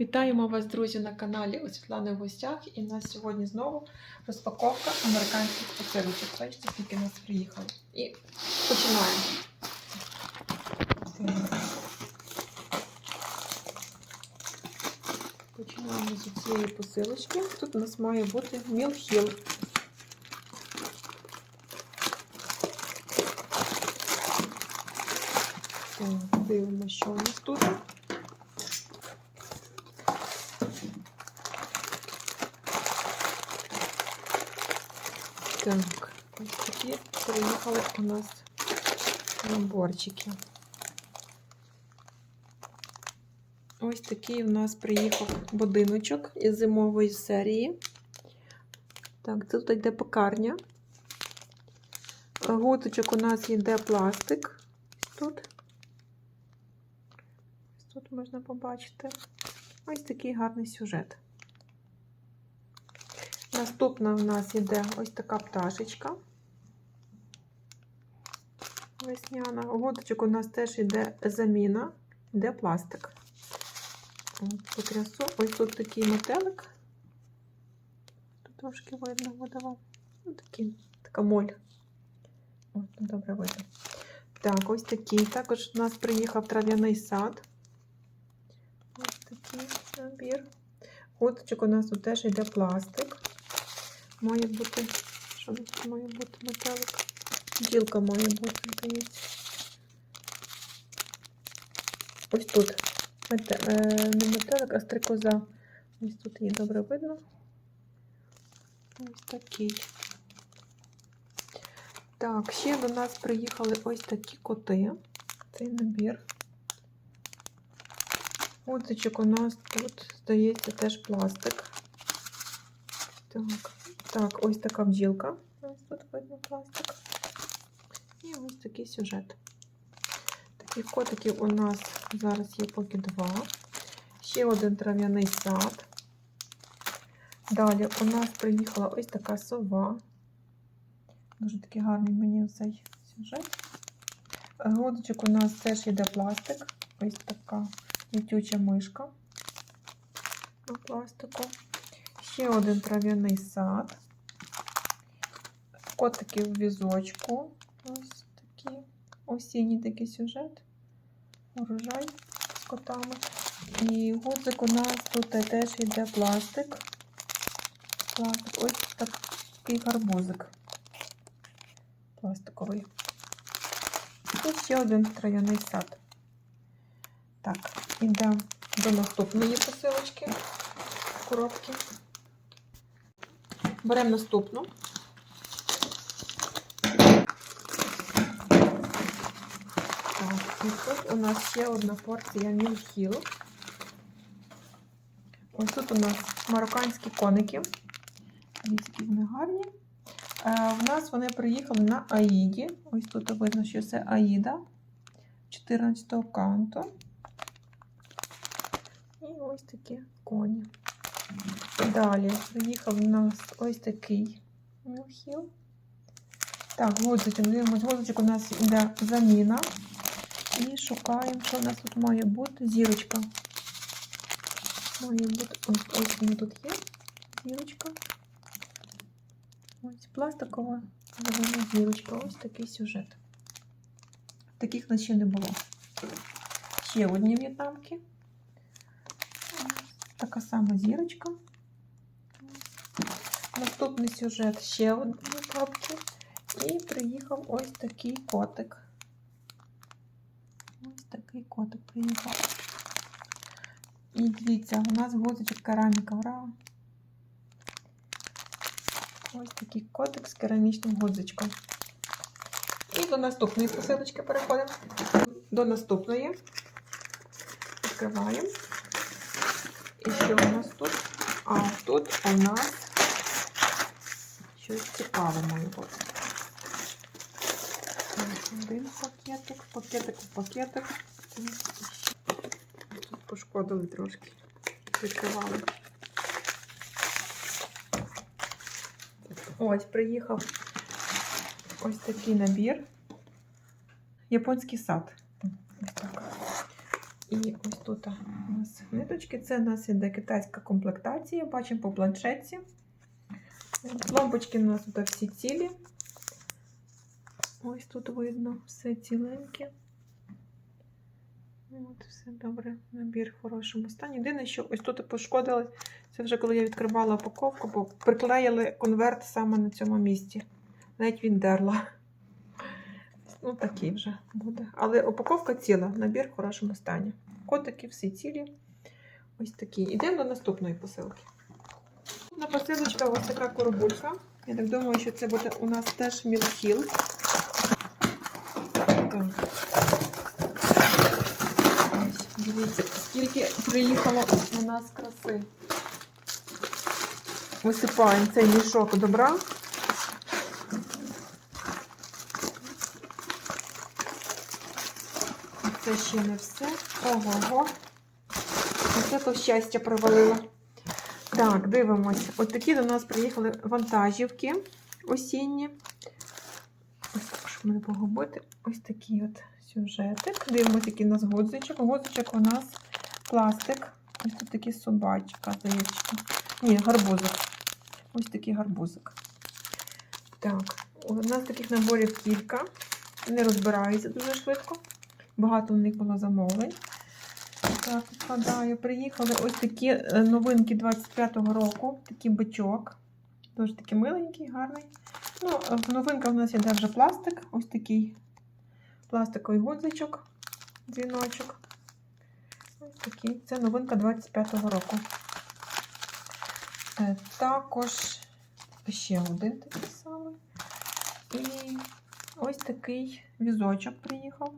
Вітаємо вас, друзі, на каналі у Світлани в гостях. І в нас сьогодні знову розпаковка американських посилочок. Бачите, скільки нас приїхало. І починаємо. Починаємо з цієї посилочки. Тут у нас має бути Мілхіл. Дивимося, що у нас тут. Так, ось такі приїхали у нас наборчики. Ось такий у нас приїхав будиночок із зимової серії. Так, тут йде пекарня. Гуточок у нас йде пластик. Ось тут. Ось тут можна побачити. Ось такий гарний сюжет. Наступна в нас йде ось така пташечка. Весняна. Годочок у нас теж йде заміна, йде пластик. Потрясу. Ось тут такий метелик. Тут трошки видно видавав. Ось такий, така моль. От, ну, добре видно. Так, ось такий. Також у нас приїхав трав'яний сад. Ось такий набір. Годочок у нас тут теж йде пластик. Має бути, що тут має бути метелик? Ділка має бути, здається. Ось тут. Мете, е, не метелик, а стрикоза. Ось тут її добре видно. Ось такий. Так, ще до нас приїхали ось такі коти. Цей набір. Отзичок у нас тут, здається, теж пластик. Так. Так, ось така бджілка. Ось тут видно пластик. І ось такий сюжет. Таких котиків у нас зараз є поки два. Ще один трав'яний сад. Далі у нас приїхала ось така сова. Дуже такий гарний мені цей сюжет. Годочок у нас теж йде пластик. Ось така літюча мишка на пластику. Ще один трав'яний сад. Котики в візочку. Ось такі. Осінній такий сюжет. Урожай з котами. І гудзик у нас тут теж йде пластик. Пластик. Ось такий гарбузик. Пластиковий. І ще один трав'яний сад. Так, ідемо до наступної посилочки коробки. Беремо наступну. Так, і тут у нас ще одна порція мілхіл. Ось тут у нас марокканські коники. Дивіться, які вони гарні. Е, в нас вони приїхали на Аїді. Ось тут видно, що це Аїда 14 канту. І ось такі коні. Далі приїхав у нас ось такий мілхіл. Так, гудзичок, дивимось, гудзичок у нас йде заміна. І шукаємо, що у нас тут має бути. Зірочка. Має бути. Ось ось вона тут є. Зірочка. Ось пластикова зелена зірочка. Ось такий сюжет. Таких нас ще не було. Ще одні в'єтнамки. Така сама зірочка. Наступний сюжет ще одні папки. І приїхав ось такий котик. Ось такий котик приїхав. І дивіться, у нас гудзичок кераміка врага. Ось такий котик з керамічним гудзичком. І до наступної посилочки переходимо. До наступної. Відкриваємо. І що у нас тут? А тут у нас щось цікаве має бути. Один пакетик, пакетик, пакетик. Тут пошкодили трошки. Відкривали. Ось, приїхав ось такий набір. Японський сад. І ось тут у нас ниточки. Це у нас іде китайська комплектація. Бачимо по планшетці. Лампочки у нас тут всі цілі. Ось тут видно все ціленьке. От, все добре, набір в хорошому стані. Єдине, що ось тут пошкодили, це вже коли я відкривала упаковку, бо приклеїли конверт саме на цьому місці. Навіть він дерла. Ну, такий вже буде. Але упаковка ціла, набір в хорошому стані. Котики всі цілі. Ось такі. Йдемо до наступної посилки. На посилочка ось така коробулька. Я так думаю, що це буде у нас теж мілхіл. Дивіться, скільки приїхало у нас краси. Висипаємо цей мішок добра. Це ще не все. Ого-го. Оце то щастя привалило. Так, дивимось. Ось такі до нас приїхали вантажівки осінні. Ось так, щоб не погубити. Ось такий от сюжетик. Дивимось, який у нас годзичок. Годзичок у нас пластик. Ось тут такі собачка, здається. Ні, гарбузик. Ось такий гарбузик. Так, у нас таких наборів кілька. Не розбираються дуже швидко. Багато в них було замовлень. Так, відкладаю. Приїхали ось такі е, новинки 25-го року. Такий бичок. Дуже такий миленький, гарний. Ну, е, в у нас іде вже пластик. Ось такий пластиковий гудзичок, дзвіночок. Ось такий. Це новинка 25-го року. Е, Також ще один такий самий. І ось такий візочок приїхав.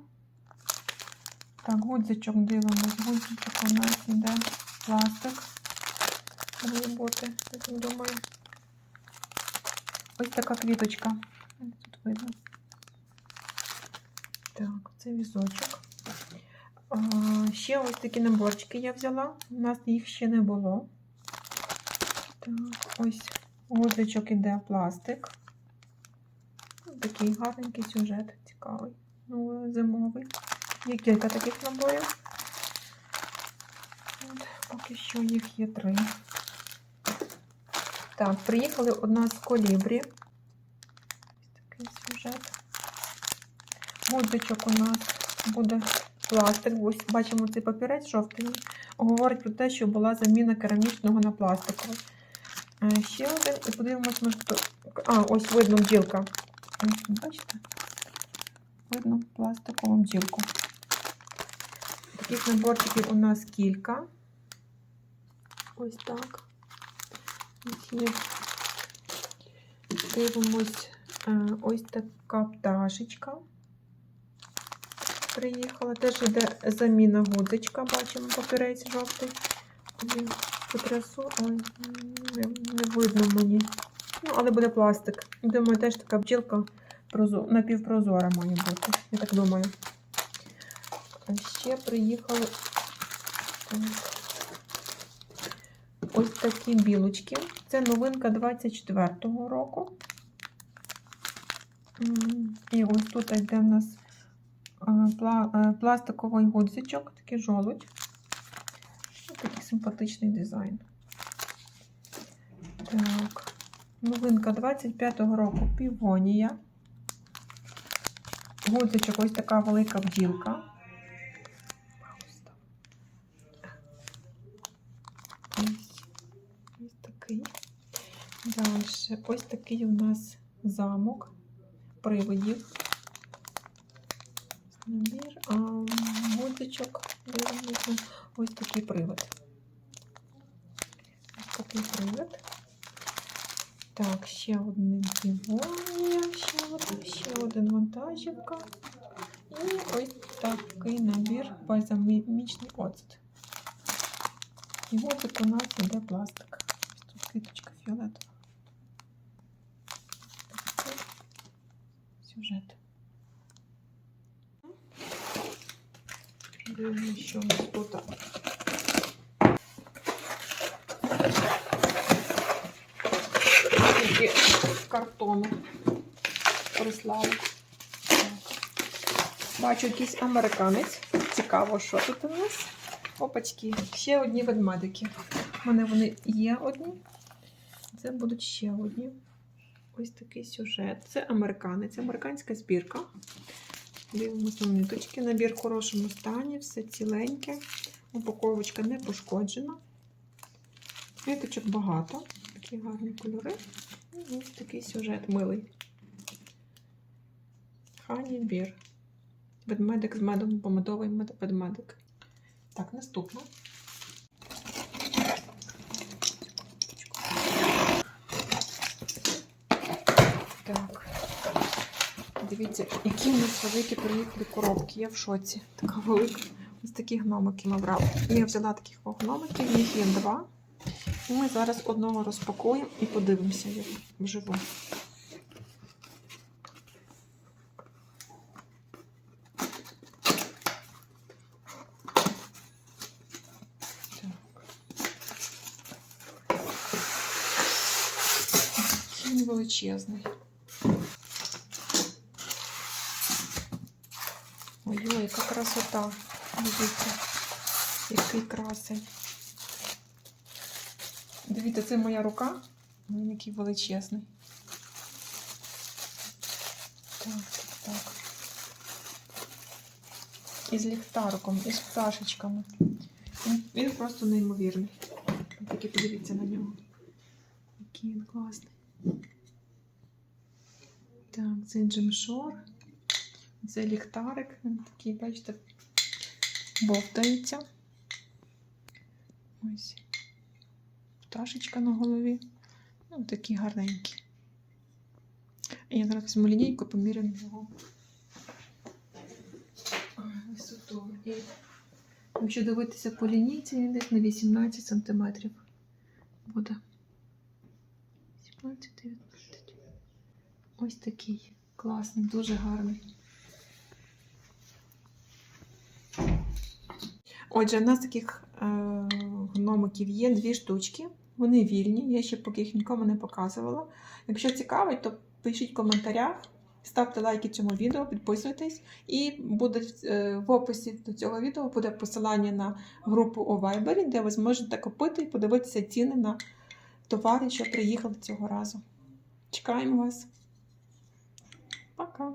Так, гудзичок дивимось. Гудзичок у нас іде пластик. Я так думаю. Ось така квіточка. Тут видно. Так, це візочок. Ще ось такі наборчики я взяла. У нас їх ще не було. Так, ось гудзичок іде пластик. Такий гарненький сюжет, цікавий. Ну, зимовий. Є кілька таких наборів. От, поки що їх є три. Так, приїхали у нас колібрі. Ось такий сюжет. Гудзичок у нас буде пластик. Ось бачимо цей папірець жовтий. Говорить про те, що була заміна керамічного на пластиковий. Е, Ще один. І подивимось, може. А, ось видно бджілка. Бачите? Видно пластикову бджілку. Таких наборчиків у нас кілька. Ось так. Дивимось, е, ось така пташечка. Приїхала. Теж йде заміна гудзичка, бачимо папірець жовтий. Потрясу, не, не видно мені. Ну, але буде пластик. Думаю, теж така бджілка напівпрозора має бути. Я так думаю. Ще приїхали ось такі білочки. Це новинка 24-го року. І ось тут йде в нас пла- пластиковий гудзичок, такий жолудь. Ось Такий симпатичний дизайн. Так. Новинка 25-го року півонія. Гудзичок ось така велика бджілка. Ось, ось такий. Далі ось такий у нас замок привидів. Набір, а гудзичок, дивимося, ось такий привид. Ось такий привид. Так, ще один півонія, ще один, ще один вантажівка. І ось такий набір бальзамічний оцет. І тут у нас іде пластик. Ось тут квіточка фіолетова. Сюжет. Дивимося, що у нас тут. Тільки з картону прислали. Бачу якийсь американець. Цікаво, що тут у нас. Опачки, ще одні ведмедики. У мене вони є одні. Це будуть ще одні. Ось такий сюжет. Це американець, американська збірка. Дивимося на ниточки. Набір в хорошому стані, все ціленьке. Упаковочка не пошкоджена. Ниточок багато. Такі гарні кольори. І ось такий сюжет милий. Хані бір. Ведмедик з медом, помидовий мед- ведмедик. Так, наступно. Так. Дивіться, які в нас великі приїхали коробки. Я в шоці. Така велика. Ось такі гномики ми брали. Я взяла таких гномиків, їх є два. Ми зараз одного розпакуємо і подивимося як вживу. Він величезний. Яка красота. Дивіться, який красень. Дивіться, це моя рука. Він який величезний. Так, так, так. І з ліхтариком, і з пташечками. Він, він просто неймовірний. Тільки подивіться на нього. Який він класний. Так, це джемшор. Це ліхтарик. Він такий, бачите, бовтається. Ось. Пташечка на голові. Ну, такі гарненькі. Я зараз візьму лінійку, поміряємо його висоту. І якщо дивитися по лінійці, він десь на 18 см буде. 17, 19. Ось такий. Класний, дуже гарний. Отже, у нас таких е, гномиків є дві штучки. Вони вільні, я ще поки їх нікому не показувала. Якщо цікавить, то пишіть в коментарях, ставте лайки цьому відео, підписуйтесь. І буде е, в описі до цього відео буде посилання на групу у Viber, де ви зможете купити і подивитися ціни на товари, що приїхали цього разу. Чекаємо вас. Пока!